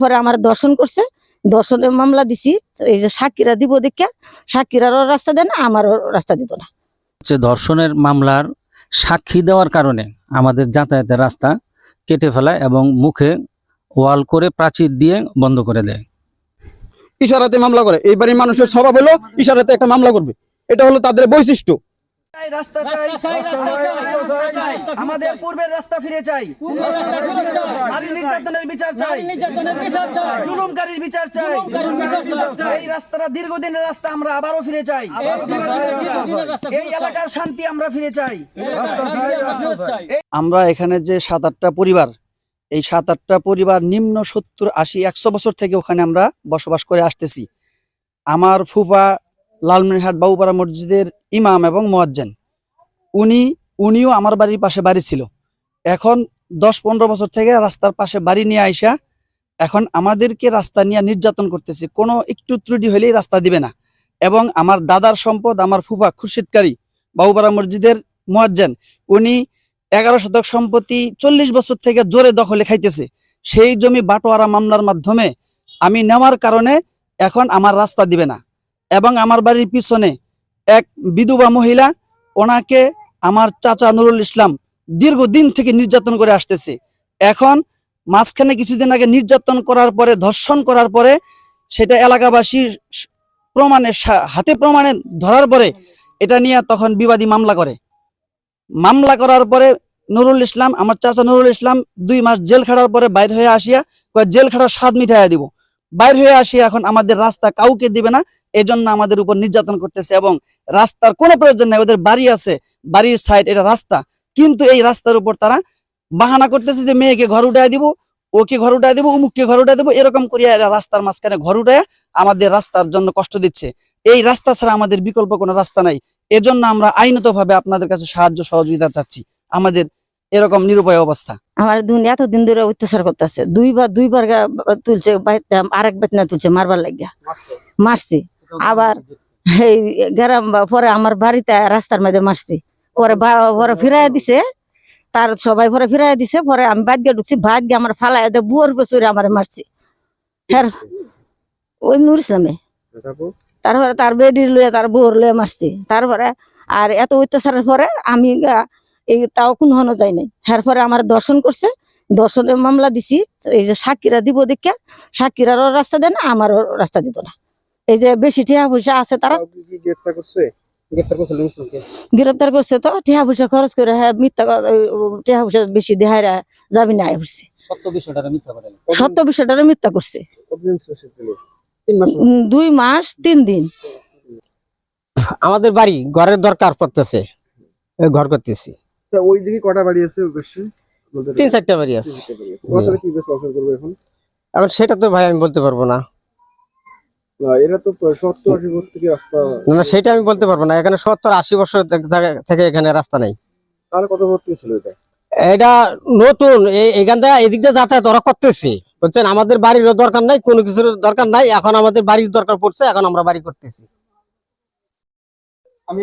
পরে আমার দর্শন করছে দর্শনের মামলা দিছি এই যে সাক্ষীরা দিব দেখে সাক্ষীরারও রাস্তা দেয় না আমারও রাস্তা দিত না। হচ্ছে ধর্ষণের মামলার সাক্ষী দেওয়ার কারণে আমাদের যাতায়াতের রাস্তা কেটে ফেলায় এবং মুখে ওয়াল করে প্রাচীর দিয়ে বন্ধ করে দেয়। ইশারাতে মামলা করে এই বাড়ির মানুষের স্বভাব হলো ইশারাতে একটা মামলা করবে। এটা হলো তাদের বৈশিষ্ট্য। রাস্তা চাই আমাদের পূর্বের রাস্তা ফিরে চাই। নারী নির্যাতনের বিচার চাই। জুলুমকারীর বিচার চাই। এই রাস্তাটা দীর্ঘদিনের রাস্তা আমরা আবারও ফিরে চাই। এই এলাকার শান্তি আমরা ফিরে চাই। আমরা এখানে যে সাত আটটা পরিবার এই সাত আটটা পরিবার নিম্ন সত্তর আশি একশো বছর থেকে ওখানে আমরা বসবাস করে আসতেছি। আমার ফুফা লালমনিরহাট বাবুপাড়া মসজিদের ইমাম এবং মোয়াজ্জেন। উনি, উনিও আমার বাড়ির পাশে বাড়ি ছিল। এখন দশ পনেরো বছর থেকে রাস্তার পাশে বাড়ি নিয়ে আইসা এখন আমাদেরকে রাস্তা নিয়ে নির্যাতন করতেছে। কোনো একটু ত্রুটি হলেই রাস্তা দিবে না। এবং আমার দাদার সম্পদ, আমার ফুফা খুরশিদকারী বাবুপাড়া মসজিদের মোয়াজ্জেন, উনি এগারো শতক সম্পত্তি চল্লিশ বছর থেকে জোরে দখলে খাইতেছে। সেই জমি বাটোয়ারা মামলার মাধ্যমে আমি নেওয়ার কারণে এখন আমার রাস্তা দিবে না। এবং আমার বাড়ির পিছনে এক বিধবা মহিলা, ওনাকে আমার চাচা নুরুল ইসলাম দীর্ঘদিন থেকে নির্যাতন করে আসতেছে। এখন মাঝখানে কিছুদিন আগে নির্যাতন করার পরে, ধর্ষণ করার পরে সেটা এলাকাবাসী প্রমাণে হাতে প্রমাণে ধরার পরে এটা নিয়ে তখন বিবাদী মামলা করে। মামলা করার পরে নুরুল ইসলাম, আমার চাচা নুরুল ইসলাম দুই মাস জেল খাটার পরে বাইর হয়ে আসিয়া জেল খাটার স্বাদ মিঠাইয়া দিব। বাইর হয়ে আসিয়া এখন আমাদের রাস্তা কাউকে দিবে না, এজন্য আমাদের উপর নির্যাতন করতেছে এবং রাস্তার কোনো প্রয়োজন নাই, ওদের বাড়ি আছে, বাড়ির সাইড এটা রাস্তা, কিন্তু এই রাস্তার উপর তারা বাহানা করতেছে যে মেয়েকে ঘর উঠায় দিব, ওকে ঘর উঠায় দিব, অমুককে ঘর উঠায় দিব, এরকম করিয়া এরা রাস্তার মাঝখানে ঘর উঠায় আমাদের রাস্তার জন্য কষ্ট দিচ্ছে। এই রাস্তা ছাড়া আমাদের বিকল্প কোনো রাস্তা নাই। এজন্য আমরা আইনতভাবে আপনাদের কাছে সাহায্য সহযোগিতা চাচ্ছি। আমাদের এরকম নিরুপায় অবস্থা। আমার দুন এতদিন ধরে অত্যাচার করতেছে। দুইবার দুইবার তুলছে আরেক বেতনা তুলছে, মারবার লাগিয়া। মারছি। আবার এই গ্রাম পরে আমার বাড়িতে রাস্তার মধ্যে মারছি। পরে পরে ফিরাই দিছে। তার সবাই পরে ফিরাই দিছে। পরে আমি বাদ গিয়ে ঢুকছি বাদ গিয়ে আমার ফালাই দিয়ে বুয়ার পেছরে আমার মারছি। হ্যাঁ ওই নুর ইসলামে। তারপরে তার বেডি লইয়া, তার বউর লইয়া মারছি। তারপরে আর এত অত্যাচারের পরে আমি এই তাও কোন হনো যায় নাই। পরে আমার দর্শন করছে দর্শনের মামলা দিছি এই যে সাক্ষীরা দিব দেখে সাক্ষীরারও রাস্তা দেয় না আমারও রাস্তা দিত না। এই যে বেশি টিয়া পয়সা আছে তারা। গ্রেপ্তার করছে? তো টিয়া পয়সা খরচ করে হ্যাঁ মিথ্যা টিয়া পয়সা বেশি দেহারা যাবি না হচ্ছে সত্য বিষয়টা মিথ্যা করছে। দুই মাস তিন দিন। আমাদের বাড়ি ঘরের দরকার পড়তেছে ঘর করতেছি। ওই দিকে কটা বাড়ি আছে ওই পাশে? তিন চারটা বাড়ি আছে। ওখানে কি বেশ অফার করবে এখন? এখন সেটা তো ভাই আমি বলতে পারব না। না, এরা তো সত্তর আশি বছর থেকে রাস্তা না না সেটা আমি বলতে পারব না। এখানে সত্তর আশি বছর থেকে- থেকে এখানে রাস্তা নেই। তাহলে কত ভর্তি ছিল এটা? এটা নতুন। এই- এখান থেকে এদিক দিয়ে যাতায়াত ওরা করতেছে। বুঝছেন? আমাদের বাড়ির দরকার নাই কোনো কিছুর দরকার নাই। এখন আমাদের বাড়ির দরকার পড়ছে এখন আমরা বাড়ি করতেছি।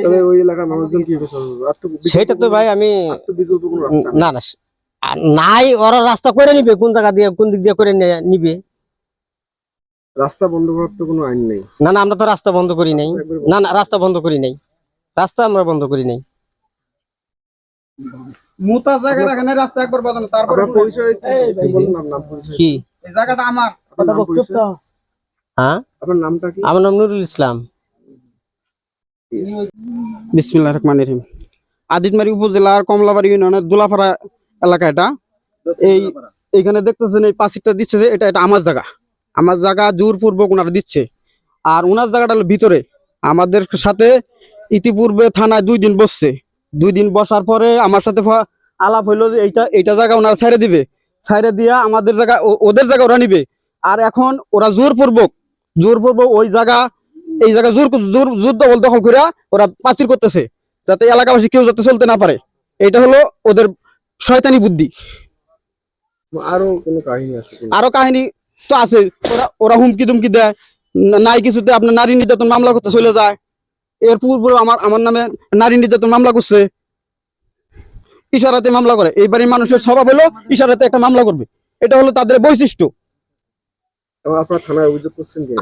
তবে ওই এলাকার মানুষজন কি আর তো সেটা তো ভাই আমি। না না নাই ওরা রাস্তা করে নিবে কোন জায়গা দিয়ে কোন দিক দিয়ে করে নিবে। রাস্তা বন্ধ করার তো কোনো আইন নেই। না না আমরা তো রাস্তা বন্ধ করি নাই। না না রাস্তা বন্ধ করি নাই। রাস্তা আমরা বন্ধ করি নাই। মুতা জায়গা এখানে রাস্তা একবার বাজানো তারপরে পরিচয় কি- বলুন নাম পরিচয়? কি? এই জায়গাটা আমার। হ্যাঁ? আপনার নামটা কি? আমার নাম নুরুল ইসলাম। বিসমিল্লাহ রহমান রহিম। আদিতমারি উপজেলার কমলাবাড়ি ইউনিয়নের দুলাপাড়া এলাকা এটা। এই এখানে দেখতেছেন এই পাঁচিরটা দিচ্ছে যে এটা এটা আমার জায়গা। আমার জায়গা জোরপূর্বক ওনারা দিচ্ছে। আর ওনার জায়গাটা হলো ভিতরে। আমাদের সাথে ইতিপূর্বে থানায় দুই দিন বসছে। দুই দিন বসার পরে আমার সাথে আলাপ হইল যে এইটা এইটা জায়গা ওনারা ছেড়ে দিবে। ছেড়ে দিয়া আমাদের জায়গা ওদের জায়গা ওরা নিবে। আর এখন ওরা জোরপূর্বক জোরপূর্বক ওই জায়গা এই জায়গা জোর জোর জোর দখল দখল করে ওরা পাচির করতেছে যাতে এলাকাবাসী কেউ যাতে চলতে না পারে। এটা হলো ওদের শয়তানি বুদ্ধি। আরও কোনো কাহিনী আছে আরও কাহিনী তো আছে। ওরা ওরা হুমকি দুমকি দেয়। নাই কিছুতে আপনার নারী নির্যাতন মামলা করতে চলে যায়। এর পূর্বে আমার আমার নামে নারী নির্যাতন মামলা করছে। ইশারাতে মামলা করে। এই বাড়ির মানুষের স্বভাব হলো ইশারাতে একটা মামলা করবে। এটা হলো তাদের বৈশিষ্ট্য।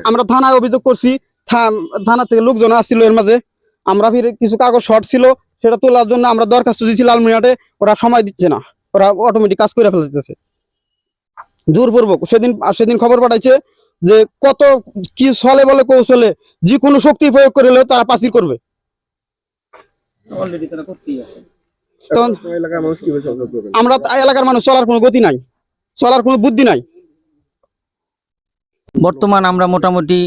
আমরা থানায় অভিযোগ করছি। থানা থেকে লোকজন আসছিল এর মাঝে। আমরা ফিরে কিছু কাগজ শর্ট ছিল সেটা তোলার জন্য আমরা দরখাস্ত দিচ্ছি লালমিনাটে ওরা সময় দিচ্ছে না ওরা অটোমেটিক কাজ করে ফেলতেছে জোরপূর্বক সেদিন সেদিন খবর পাঠাইছে যে কত কি চলে বলে কৌশলে যে কোনো শক্তি প্রয়োগ করে হলেও তারা পাসির করবে। আমরা এলাকার মানুষ চলার কোনো গতি নাই। চলার কোনো বুদ্ধি নাই। বর্তমান আমরা মোটামুটি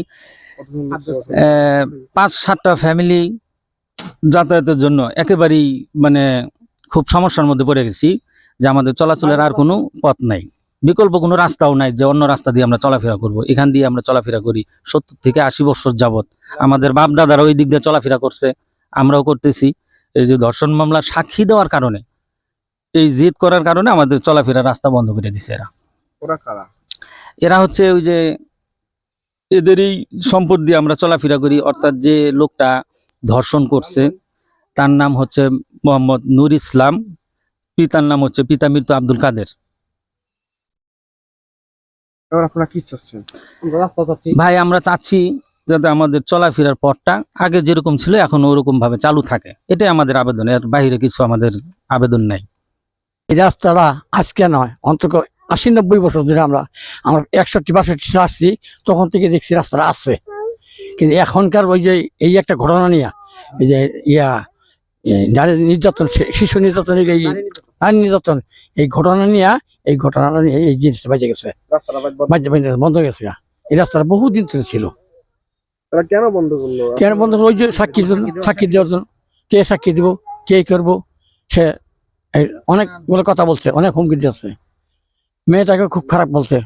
পাঁচ সাতটা ফ্যামিলি যাতায়াতের জন্য একেবারেই মানে খুব সমস্যার মধ্যে পড়ে গেছি যে আমাদের চলাচলের আর কোনো পথ নাই। বিকল্প কোনো রাস্তাও নাই যে অন্য রাস্তা দিয়ে আমরা চলাফেরা করব। এখান দিয়ে আমরা চলাফেরা করি সত্তর থেকে আশি বছর যাবত আমাদের বাপ দাদারা ওই দিক দিয়ে চলাফেরা করছে আমরাও করতেছি। এই যে ধর্ষণ মামলা সাক্ষী দেওয়ার কারণে এই জিদ করার কারণে আমাদের চলাফেরা রাস্তা বন্ধ করে দিছে এরা। ওরা কারা? এরা হচ্ছে ওই যে এদেরই সম্পদ দিয়ে আমরা চলাফেরা করি। অর্থাৎ যে লোকটা ধর্ষণ করছে তার নাম হচ্ছে মোহাম্মদ নুর ইসলাম। পিতার নাম হচ্ছে পিতা মৃত্যু আব্দুল কাদের। ভাই আমরা চাচ্ছি যাতে আমাদের চলাফেরার পথটা আগে যেরকম ছিল এখন ওরকম ভাবে চালু থাকে। এটাই আমাদের আবেদন। এর বাইরে কিছু আমাদের আবেদন নাই। এই রাস্তাটা আজকে নয় অন্তত আশি নব্বই বছর ধরে আমরা আমরা একষট্টি বাষট্টি আসছি তখন থেকে দেখছি রাস্তাটা আছে। কিন্তু এখনকার ওই যে এই একটা ঘটনা নিয়ে এই যে ইয়া নারী নির্যাতন শিশু নির্যাতন এই নারী নির্যাতন। এই ঘটনা নিয়ে এই ঘটনাটা নিয়ে এই জিনিসটা বেঁচে গেছে। বন্ধ। হয়ে গেছে এই রাস্তাটা বহুদিন ধরে ছিল। কেন বন্ধ করল? কেন বন্ধ? ওই যে জন্য সাক্ষী দেওয়ার জন্য। কে সাক্ষী দিব? কে করব? সে অনেকগুলো কথা বলছে অনেক হুমকি দিচ্ছে মেয়েটাকে খুব খারাপ বলছে।